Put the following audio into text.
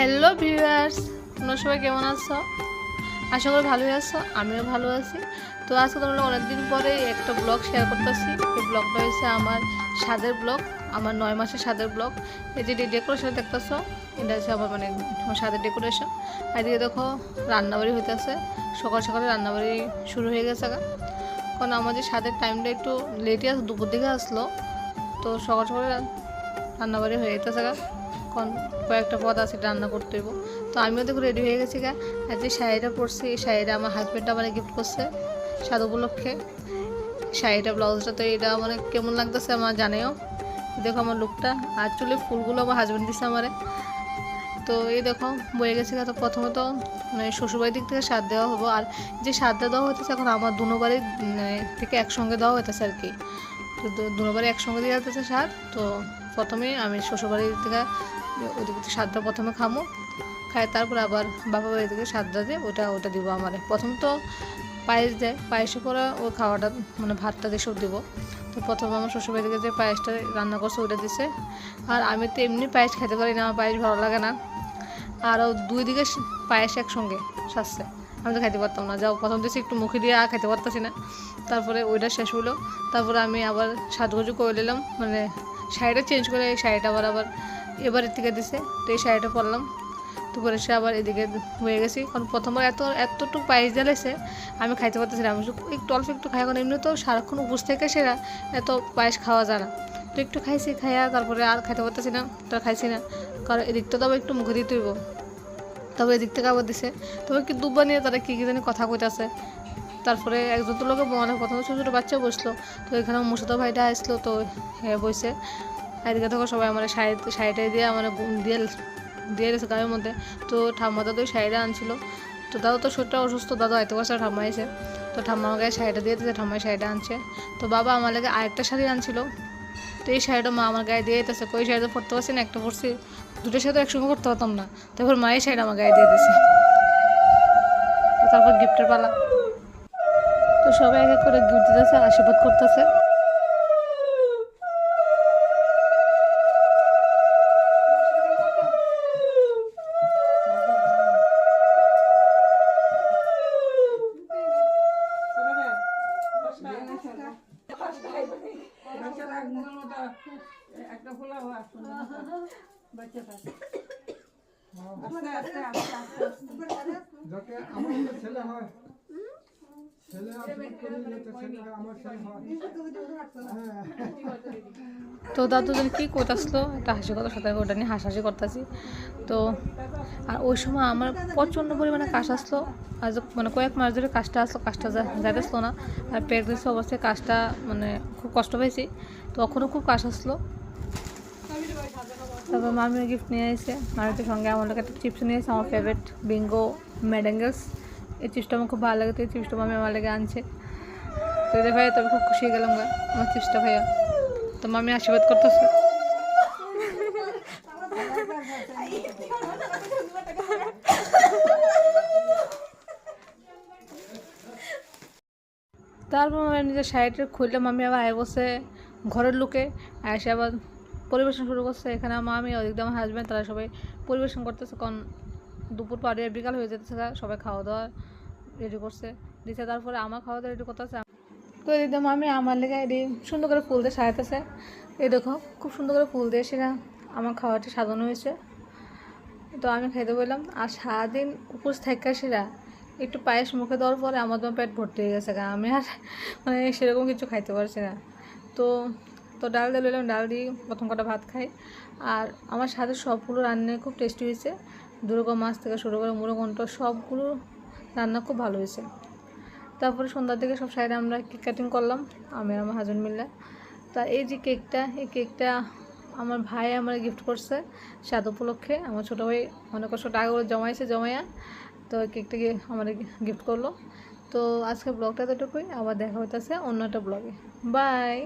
Hello viewers তোমরা সবাই কেমন আছো? আশা করি ভালোই আছো, আমিও ভালো আছি। তো আজকে তোমরা অনেকদিন পরে একটা ব্লগ শেয়ার করতেছি। এই ব্লগটা হয়েছে আমার স্বাদের ব্লগ আমার নয় মাসের স্বাদের ব্লগ এই যে ডেকোরেশন দেখতেছো, এটা হচ্ছে আমার মানে আমার স্বাদের ডেকোরেশন আর এদিকে দেখো, রান্নাবাড়ি হইতেছে। সকাল সকালে রান্নাবাড়ি শুরু হয়ে গেছে। কারণ আমাদের স্বাদের টাইমটা একটু লেটে আস, দুপুর দিকে আসলো। তো সকাল সকালে রান্নাবাড়ি হয়ে যেতেছে কারণ কয়েকটা পদ আছে রান্না করতে হইব। তো আমিও দেখো রেডি হয়ে গেছি গা। আর যে শাড়িটা পরছি, এই শাড়িটা আমার হাজব্যান্ড আমার গিফট করছে স্বাদ উপলক্ষে। শাড়িটা, ব্লাউজটা তো এটা মানে কেমন লাগতেছে আমার জানেও। দেখো আমার লুকটা আর চুলে ফুলগুলো আমার হাজব্যান্ড দিচ্ছে আমারে। তো এই দেখো, বয়ে গেছে তো প্রথমত মানে শ্বশুরবাড়ির দিক থেকে স্বাদ দেওয়া হব। আর যে স্বাদটা দেওয়া হইতেছে, এখন আমার দুনো বাড়ির থেকে একসঙ্গে দেওয়া হইতেছে আর কি। তো দু- বাড়ি একসঙ্গে দিয়ে যেতেছে স্বাদ তো প্রথমে আমি শ্বশুরবাড়ির থেকে ওদিক থেকে স্বাদটা প্রথমে খামো। খাই তারপর আবার বাবা বাড়ি থেকে স্বাদটা দিয়ে ওটা ওটা দিব আমার। প্রথম তো পায়েস দেয় পায়েসে করে ও খাওয়াটা মানে ভাতটা দিয়ে সব দিব। তো প্রথমে আমার শ্বশুরবাড়ি থেকে যে পায়েসটা রান্না করছে ওটা দিছে। আর আমি তো এমনি পায়েস খেতে পারি না, আমার পায়েস ভালো লাগে না। আর দুই দিকে পায়েস একসঙ্গে সাজছে। আমি তো খাইতে পারতাম না। যাও, প্রথম দিয়েছি একটু মুখে দিয়ে আর খাইতে পারতাছি না। তারপরে ওইটা শেষ হলো। তারপরে আমি আবার সাজগুজু করে নিলাম। মানে শাড়িটা চেঞ্জ করে এই শাড়িটা আবার আবার এবারের থেকে দিছে, তো এই শাড়িটা পরলাম। তো পরে সে আবার এদিকে হয়ে গেছি। কারণ প্রথমবার এত, এতটুকু পায়েস জ্বালাইছে আমি খাইতে পারতেছি না। আমি একটু অল্প একটু খাই, কারণ এমনি তো সারাক্ষণ উপোস থেকে সেরা, এত পায়েস খাওয়া যায় না। তো একটু খাইছি, খাইয়া তারপরে আর খাইতে পারতেছি না, তো খাইছি না। কারণ এদিকটা তো আবার একটু মুখে দিতে হইব। তবে এদিক থেকে আবার দিছে। তবে কি দুব্বা নিয়ে তারা কী কী জানি কথা কইতাছে। তারপরে একজন তো লোকে মানে প্রথমে ছোটো ছোটো বাচ্চা বসল। তো এখানে মুসাদা ভাইটা আসলো, তো হ্যাঁ বসে এদিকে থেকে সবাই আমার শাড়ি শাড়িটাই দিয়ে আমার দিয়ে দিয়ে গেছে গায়ের মধ্যে। তো ঠাম্মা দাদু শাড়িটা আনছিল। তো দাদু তো শরীরটা অসুস্থ দাদু পারছে না, ঠাম্মা এসে তো ঠাম্মা আমাকে শাড়িটা দিয়ে দিয়েছে ঠাম্মাই শাড়িটা আনছে। তো বাবা আমার লাগে আরেকটা শাড়ি আনছিল। তো এই শাড়িটা মা আমার গায়ে দিয়ে দিতেছে। কই শাড়িটা পরতে পারছি না একটা পরছি। দুটোর সাথে একসঙ্গে করতে পারতাম না। তারপর মায়ের শাড়িটা আমার গায়ে দিয়ে দিয়েছে। তো তারপর গিফটের পালা। তো সবাই এক এক করে গিফট দিতেছে আশীর্বাদ করতেছে। যাতে আমার একটা ছেলে হয়। ছেলে যাতে ছেলে আমার ছেলে হয়। হ্যাঁ। তো দাদু যেন কী করতেছিল? একটা হাসি কথা, সাথে ওটা নিয়ে হাসাহাসি করতেছি। তো, আর ওই সময় আমার প্রচণ্ড পরিমাণে কাশ আসলো। আজ মানে কয়েক মাস ধরে কাজটা আসলো কাজটা যাইতেছিল না। আর পেট প্রেগনেন্সি অবস্থায় কাজটা মানে খুব কষ্ট পেয়েছি তখনও খুব কাশ আসলো। তারপর মামিও গিফট নিয়ে এসে মামির সঙ্গে আমার লোক একটা চিপস নিয়ে এসে আমার ফেভারিট বিঙ্গো ম্যাডেঙ্গেলস এই চিপসটা আমার খুব ভালো লাগে, তো এই চিপসটা মামি আমার লেগে আনছে। তো ভাইয়া তবে খুব খুশি গেলাম গা, আমার চিপসটা ভাইয়া। তো মামি আশীর্বাদ করতেছে। তারপর আমি নিজের শাড়িটা খুললাম আমি আবার আয় বসে ঘরের লোকে। এসে আবার পরিবেশন শুরু করছে, এখানে আমার আমি আমার হাজব্যান্ড তারা সবাই পরিবেশন করতেছে। কারণ দুপুর পাড়ে বিকাল হয়ে যেতেছে সবাই খাওয়া দাওয়া রেডি করছে। দিচ্ছে তারপরে আমার খাওয়া দাওয়া রেডি করতেছে তো এই আমি আমার লেগে এটি সুন্দর করে ফুল দিয়ে সাজাতেছে এই দেখো, খুব সুন্দর করে ফুল দিয়ে সেটা আমার খাওয়াটি সাজানো হয়েছে। তো আমি খাইতে বললাম আর সারাদিন উপোস থাকা সেরা, একটু পায়েস মুখে দেওয়ার পরে আমার তোমার পেট ভর্তি হয়ে গেছে। আমি আর মানে সেরকম কিছু খাইতে পারছি না। তো তো ডাল দিয়ে লইলাম, ডাল দিয়ে প্রথম কটা ভাত খাই। আর আমার সাথে সবগুলো রান্নায় খুব টেস্টি হয়েছে। দুর্গা মাছ থেকে শুরু করে মুড়োঘণ্ট সবগুলো রান্না খুব ভালো হয়েছে। তারপরে সন্ধ্যার দিকে সব সাইডে আমরা কেক কাটিং করলাম, আমি আমার হাজবেন্ড মিলে। তা এই যে কেকটা এই কেকটা আমার ভাই আমার গিফট করছে স্বাদ উপলক্ষে। আমার ছোটো ভাই অনেক কষ্ট টাকা করে জমাইছে, জমাইয়া তো ওই কেকটাকে আমার গিফট করল। তো আজকে ব্লগটা তো এটুকুই আবার দেখা হইতেছে অন্য একটা ব্লগে বাই